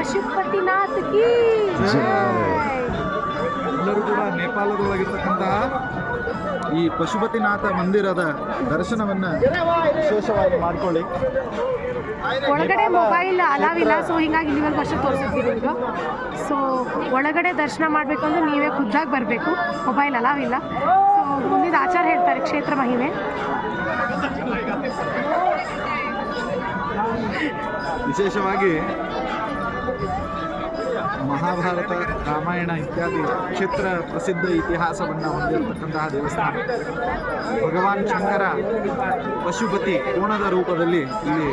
ಪಶುಪತಿನಾಥ್ ಕಿ. ಎಲ್ಲರೂ ಕೂಡ ನೇಪಾಳದೊಳಗಿರ್ತಕ್ಕಂತಹ ಈ ಪಶುಪತಿನಾಥ ಮಂದಿರದ ದರ್ಶನವನ್ನ ವಿಶೇಷವಾಗಿ ಮಾಡ್ಕೊಳ್ಳಿ. ಒಳಗಡೆ ಮೊಬೈಲ್ ಅಲಾವ್ ಇಲ್ಲ ಸೊ ಹಿಂಗಾಗಿ ಇಲ್ಲಿವರೆಗೂ ವರ್ಷ ತೋರಿಸಿದ್ವಿ ಈಗ. ಸೊ ಒಳಗಡೆ ದರ್ಶನ ಮಾಡಬೇಕು ಅಂದ್ರೆ ನೀವೇ ಖುದ್ದಾಗಿ ಬರಬೇಕು. ಮೊಬೈಲ್ ಅಲಾವ್ ಇಲ್ಲ. ಸೊ ಮುಂದಿನ ಆಚಾರ ಹೇಳ್ತಾರೆ ಕ್ಷೇತ್ರ ಮಹಿಮೆ. ವಿಶೇಷವಾಗಿ ಮಹಾಭಾರತ, ರಾಮಾಯಣ ಇತ್ಯಾದಿ ಕ್ಷೇತ್ರ ಪ್ರಸಿದ್ಧ ಇತಿಹಾಸವನ್ನು ಹೊಂದಿರತಕ್ಕಂತಹ ದೇವಸ್ಥಾನ. ಭಗವಾನ್ ಶಂಕರ ಪಶುಪತಿ ಕೋಣದ ರೂಪದಲ್ಲಿ ಇಲ್ಲಿ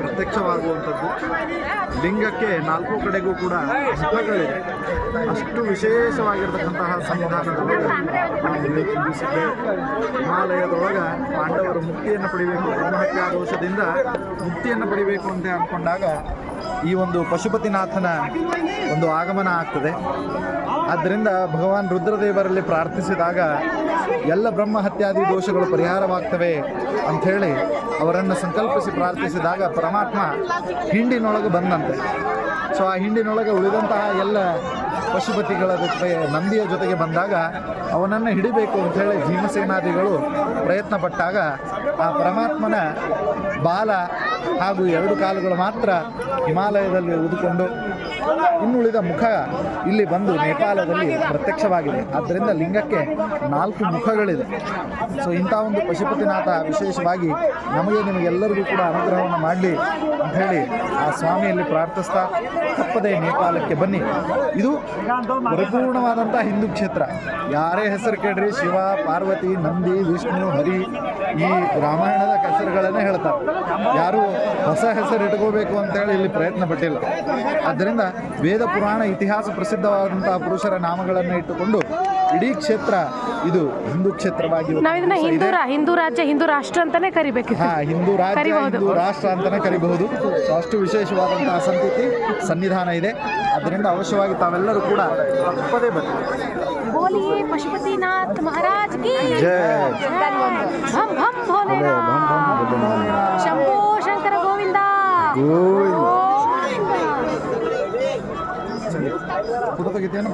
ಪ್ರತ್ಯಕ್ಷವಾಗುವಂಥದ್ದು. ಲಿಂಗಕ್ಕೆ ನಾಲ್ಕು ಕಡೆಗೂ ಕೂಡ ಮುಖಗಳಿವೆ ಅಷ್ಟು ವಿಶೇಷವಾಗಿರ್ತಕ್ಕಂತಹ ತುಂಬಿಸಿದ್ದೇವೆ. ಹಿಮಾಲಯದೊಳಗೆ ಪಾಂಡವರು ಮುಕ್ತಿಯನ್ನು ಪಡಿಬೇಕು ಬ್ರಹ್ಮಹತ್ಯಾ ದೋಷದಿಂದ ಮುಕ್ತಿಯನ್ನು ಪಡಿಬೇಕು ಅಂತ ಅಂದ್ಕೊಂಡಾಗ ಈ ಒಂದು ಪಶುಪತಿನಾಥನ ಒಂದು ಆಗಮನ ಆಗ್ತದೆ. ಆದ್ದರಿಂದ ಭಗವಾನ್ ರುದ್ರದೇವರಲ್ಲಿ ಪ್ರಾರ್ಥಿಸಿದಾಗ ಎಲ್ಲ ಬ್ರಹ್ಮ ಹತ್ಯಾದಿ ದೋಷಗಳು ಪರಿಹಾರವಾಗ್ತವೆ ಅಂಥೇಳಿ ಅವರನ್ನು ಸಂಕಲ್ಪಿಸಿ ಪ್ರಾರ್ಥಿಸಿದಾಗ ಪರಮಾತ್ಮ ಹಿಂಡಿನೊಳಗೆ ಬಂದಂತೆ. ಸೊ, ಆ ಹಿಂಡಿನೊಳಗೆ ಉಳಿದಂತಹ ಎಲ್ಲ ಪಶುಪತಿಗಳ ಜೊತೆ, ನಂದಿಯ ಜೊತೆಗೆ ಬಂದಾಗ ಅವನನ್ನು ಹಿಡಿಬೇಕು ಅಂಥೇಳಿ ಭೀಮಸೇನಾದಿಗಳು ಪ್ರಯತ್ನ ಪಟ್ಟಾಗ ಆ ಪರಮಾತ್ಮನ ಬಾಲ ಹಾಗೂ ಎರಡು ಕಾಲುಗಳು ಮಾತ್ರ ಹಿಮಾಲಯದಲ್ಲಿ ಉದುಕೊಂಡು ಇನ್ನುಳಿದ ಮುಖ ಇಲ್ಲಿ ಬಂದು ನೇಪಾಳದಲ್ಲಿ ಪ್ರತ್ಯಕ್ಷವಾಗಿದೆ. ಆದ್ದರಿಂದ ಲಿಂಗಕ್ಕೆ ನಾಲ್ಕು ಮುಖಗಳಿದೆ. ಸೊ ಇಂಥ ಒಂದು ಪಶುಪತಿನಾಥ ವಿಶೇಷವಾಗಿ ನಮಗೆ ನಿಮಗೆಲ್ಲರಿಗೂ ಕೂಡ ಅನುಗ್ರಹವನ್ನು ಮಾಡಲಿ ಅಂತ ಹೇಳಿ ಆ ಸ್ವಾಮಿಯಲ್ಲಿ ಪ್ರಾರ್ಥಿಸ್ತಾ ತಪ್ಪದೆ ನೇಪಾಳಕ್ಕೆ ಬನ್ನಿ. ಇದು ಪರಿಪೂರ್ಣವಾದಂಥ ಹಿಂದೂ ಕ್ಷೇತ್ರ. ಯಾರೇ ಹೆಸರು ಕೇಳ್ರಿ, ಶಿವ, ಪಾರ್ವತಿ, ನಂದಿ, ವಿಷ್ಣು, ಹರಿ, ಈ ರಾಮಾಯಣದ ಹೆಸರುಗಳನ್ನೇ ಹೇಳ್ತಾರೆ. ಯಾರು ಹೊಸ ಹೆಸರು ಇಟ್ಕೋಬೇಕು ಅಂತೇಳಿ ಇಲ್ಲಿ ಪ್ರಯತ್ನ ಪಟ್ಟಿಲ್ಲ. ಆದ್ದರಿಂದ ವೇದ ಪುರಾಣ ಇತಿಹಾಸ ಪ್ರಸಿದ್ಧವಾದಂತಹ ಪುರುಷರ ನಾಮಗಳನ್ನು ಇಟ್ಟುಕೊಂಡು ಇಡೀ ಕ್ಷೇತ್ರ ಇದು ಹಿಂದೂ ಕ್ಷೇತ್ರವಾಗಿ ನಾವು ಇದನ್ನ ಇದೆ. ಹಿಂದೂ ರಾ- ಹಿಂದೂ ರಾಜ್ಯ ಹಿಂದೂ ರಾಷ್ಟ್ರ ಅಂತಾನೆ ಕರಿಬೇಕು ಹಾ ಹಿಂದೂ ರಾಜ್ಯ ಕರಿಬಹುದು. ಹಿಂದೂ ರಾಷ್ಟ್ರ ಅಂತಾನೆ ಕರಿಬಹುದು ಸೊ ಅಷ್ಟು ವಿಶೇಷವಾದಂತಹ ಸಂತತಿ ಸನ್ನಿಧಾನ ಇದೆ ಅದರಿಂದ ಅವಶ್ಯವಾಗಿ ತಾವೆಲ್ಲರೂ ಕೂಡ ತಪ್ಪದೇ ಬನ್ನಿ बोलिए पशुपतिनाथ महाराज की जय। भम भम भोलेनाथ ಭಂ ಭಂ ಭೋಲೆನಾಥ್. ಶಂಭೋ acuerdo que tiene